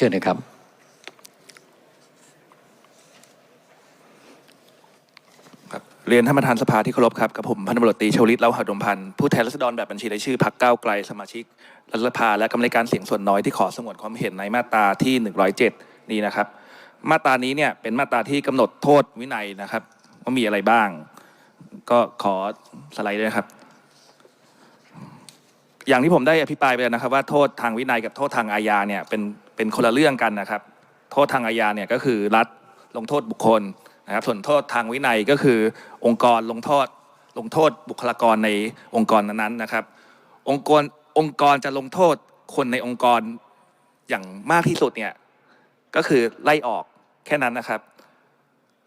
ชิญนะครับครับ เรียนท่านประธานสภาที่เคารพครับ กับผมพันตำรวจตรีชวลิตเล้าหาดมพันธ์ผู้แทนรัษฎรแบบบัญชีรายชื่อพรรคก้าวไกลสมาชิกรัฐสภาและกรรมการเสียงส่วนน้อยที่ขอสงวนความเห็นในมาตราที่ 107 นี้นะครับ มาตรานี้เนี่ยเป็นมาตราที่กำหนดโทษวินัยนะครับว่ามีอะไรบ้าง ก็ขอสไลด์ด้วยครับอย่างที่ผมได้อภิปรายไปแล้วนะครับว่าโทษทางวินัยกับโทษทางอาญาเนี่ยเป็น เป็นคนละเรื่องกันนะครับ โทษทางอาญาเนี่ยก็คือรัฐลงโทษบุคคลนะครับ ส่วนโทษทางวินัยก็คือองค์กรลงโทษลงโทษบุคลากรในองค์กรนั้นๆนะครับ องค์กรองค์กรจะลงโทษคนในองค์กรอย่างมากที่สุดเนี่ยก็คือไล่ออกแค่นั้นนะครับ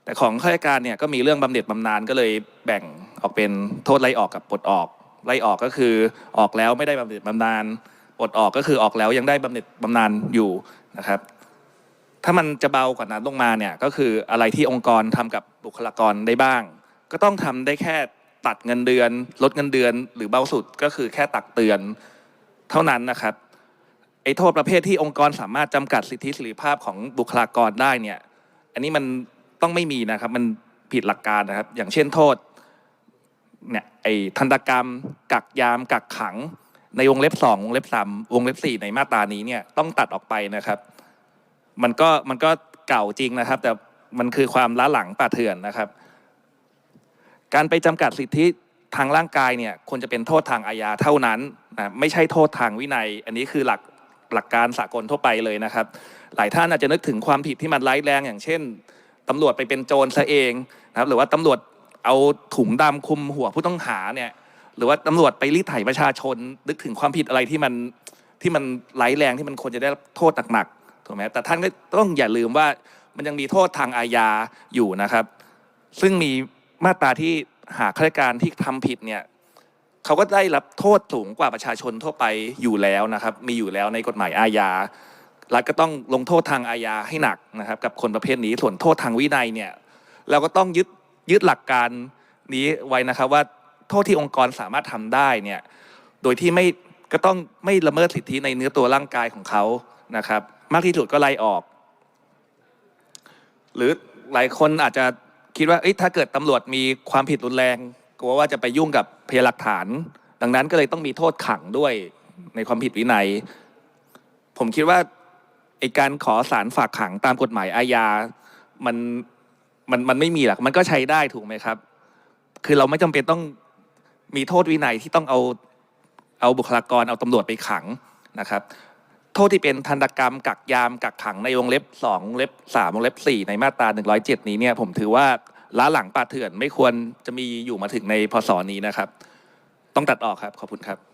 แต่ของข้าราชการเนี่ยก็มีเรื่องบำเหน็จบำนาญก็เลยแบ่งออกเป็นโทษไล่ออกกับปลดออกไล่ออกก็คือออกแล้วไม่ได้บำเหน็จบำนาญ ปลดออกก็คือออกแล้วยังได้บำเหน็จบำนาญอยู่นะครับ ถ้ามันจะเบากว่านั้นลงมาเนี่ยก็คืออะไรที่องค์กรทำกับบุคลากรได้บ้าง ก็ต้องทำได้แค่ตัดเงินเดือน ลดเงินเดือน หรือเบาสุดก็คือแค่ตักเตือนเท่านั้นนะครับไอ้โทษประเภทที่องค์กรสามารถจำกัดสิทธิเสรีภาพของบุคลากรได้เนี่ย อันนี้มันต้องไม่มีนะครับ มันผิดหลักการนะครับ อย่างเช่นโทษเนี่ยไอ้ทันตกรรม กักยาม กักขัง ในวงเล็บสองวงเล็บสามวงเล็บสี่ในมาตรานี้เนี่ยต้องตัดออกไปนะครับ มันก็มันก็เก่าจริงนะครับ แต่มันคือความล้าหลังป่าเถื่อนนะครับ การไปจำกัดสิทธิทางร่างกายเนี่ยควรจะเป็นโทษทางอาญาเท่านั้นนะไม่ใช่โทษทางวินัย อันนี้คือหลักหลักการสากลทั่วไปเลยนะครับ หลายท่านอาจจะนึกถึงความผิดที่มันร้ายแรงอย่างเช่นตำรวจไปเป็นโจรซะเองนะครับ หรือว่าตำรวจเอาถุงดำคลุมหัวผู้ต้องหาเนี่ย หรือว่าตำรวจไปรีดไถประชาชน นึกถึงความผิดอะไรที่มันที่มันร้ายแรงที่มันควรจะได้รับโทษหนักๆถูกไหมแต่ท่านก็ต้องอย่าลืมว่ามันยังมีโทษทางอาญาอยู่นะครับ ซึ่งมีมาตราที่หากข้าราชการที่ทำผิดเนี่ยเขาก็ได้รับโทษสูงกว่าประชาชนทั่วไปอยู่แล้วนะครับ มีอยู่แล้วในกฎหมายอาญารัฐก็ต้องลงโทษทางอาญาให้หนักนะครับ กับคนประเภทนี้ส่วนโทษทางวินัยเนี่ย เราก็ต้องยึดยึดหลักการนี้ไว้นะครับว่า โทษที่องค์กรสามารถทำได้เนี่ยโดยที่ไม่ก็ต้องไม่ละเมิดสิทธิในเนื้อตัวร่างกายของเขานะครับ มากที่สุดก็ไล่ออก หรือหลายคนอาจจะคิดว่าถ้าเกิดตำรวจมีความผิดรุนแรงกลัวว่าจะไปยุ่งกับพยานหลักฐาน ดังนั้นก็เลยต้องมีโทษขังด้วยในความผิดวินัย ผมคิดว่าไอการขอสารฝากขังตามกฎหมายอาญามันมันมันไม่มีหรอกมันก็ใช้ได้ถูกไหมครับ คือเราไม่จำเป็นต้อง มีโทษวินัยที่ต้องเอาเอาบุคลากรเอาตำรวจไปขังนะครับ โทษที่เป็นทันตกรรมกักยามกักขังในวงเล็บ2วงเล็บ3วงเล็บ 4 ในมาตรา 107 นี้เนี่ยผมถือว่าล้าหลังป่าเถื่อนไม่ควรจะมีอยู่มาถึงในพศนี้นะครับ ต้องตัดออกครับขอบคุณครับ